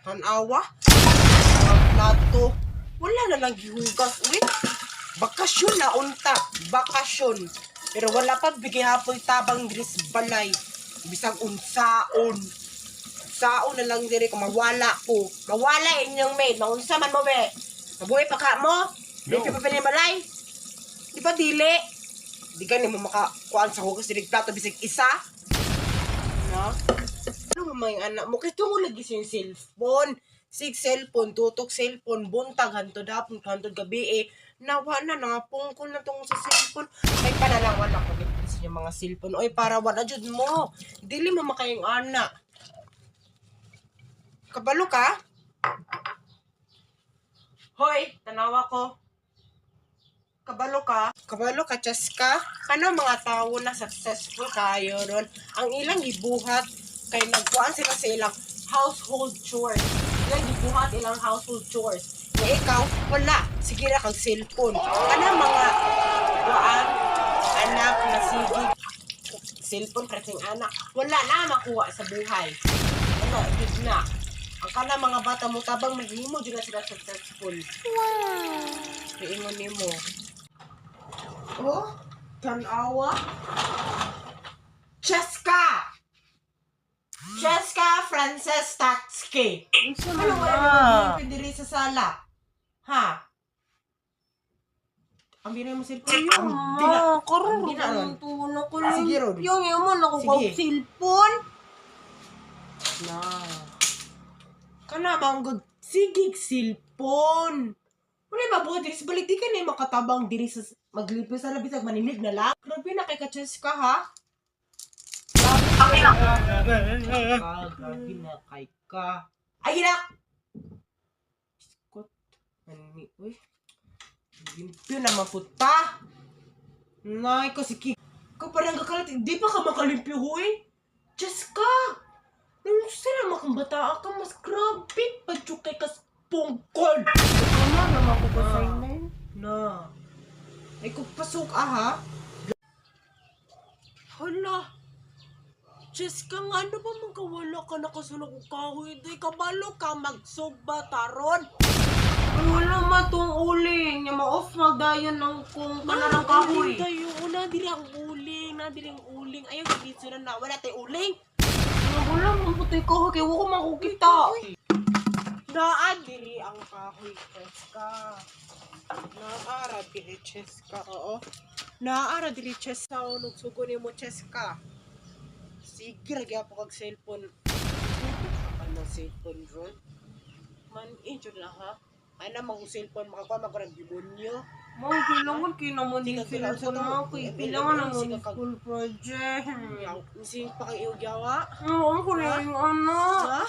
Tanawa? Plato. Wala na lang gihugas. Uy, bakasyon na unta. Bakasyon. Pero wala pa bigay hapoy tabang dris balay. Bisag unsaon. Saon na lang diri kung mawala ko. Mawala inyong maid. Maunsa man mo, be. Mabuhay pa ka mo. Di pa pa balay. Di ba dili? Di ka mo makakuan sa hugas diri plato bisag isa. No? Ano mga anak mo? Kaya mo lagi yung cellphone. Sig cellphone, tutok cellphone, buntag, hantod hapon, hantod gabi eh. Nawa na, nangapungkol na tong sa cellphone. Ay, panalawan ako dito sa mga cellphone. Oy, para wala jud mo. Dili mo makayong anak. Kabalo ka? Hoy, tanawa ko. Kabalo ka? Kabalo ka, Cheska? Kano mga tao na successful kayo ron? Ang ilang gibuhat kay nagkuhan sila sa ilang household chores. Ilang gibuhat ilang household chores. Nga ikaw, wala. Sige na kang cellphone. Ano mga kuan, anak na sige cellphone kasing anak. Wala na makuha sa buhay. Wala, good na. Ang kana mga bata mo tabang maghimo na sila successful. Wow! Iingon ni mo. Oh, tanawa. Cheska! Cheska Frances Tatski. Ano wala mo diri sa sala? Ha? Ang binay mo cellphone yun. Ma, karon Ang ginaon. ang tuno ko Sige, Rod. Yung yung man ako Sige. cellphone. Na. Kana bang good sigig cellphone. Wala sa balik di ka na makatabang diri sa maglipo sa labi sa manilig na lang. Grabe na kay ka-chess ka ha. Grabe na. Kay ka. Ay na. Kot. Ani uy. Limpyo na maputa. Nay ko si Kik. Ka parang kakalat. Di pa ka makalimpyo huy. Diyos ka. Nung sila makambata ka, mas grabe pa kay kas pungkol. Ano naman ko ba sa inyo? Na. Ay kung pasok ah ha. Hala. Diyos ka nga, ano ba magkawala ka nakasulog ko kahoy? Di kabalo ka magsugba taron. Wala matong uling. Yung ma-off magdayon ng kung kanarang kahoy. Tayo, na diri ang uling, na diri ang uling. Ayaw, dito na na, wala tayo uling. Wala mang putoy kahoy. Kaya wako makukita. Naa diri ang kahoy, Cheska. Naara diri, Cheska, oo. Naara diri, Cheska, o nagsugo ni mo, Cheska. Sige, lagi ako kag cellphone. Ano cellphone ron? Man, injud na ha? Ay na, mga cellphone, makakuha mga ng demonyo. Mo, kailangan kinaman Sige, kailangan cellphone sa mo. Eh, Kailangan eh, ng sige, school project. Yaw, Ising pa kang iyog yawa. Oo, ko na yung ano. Ha?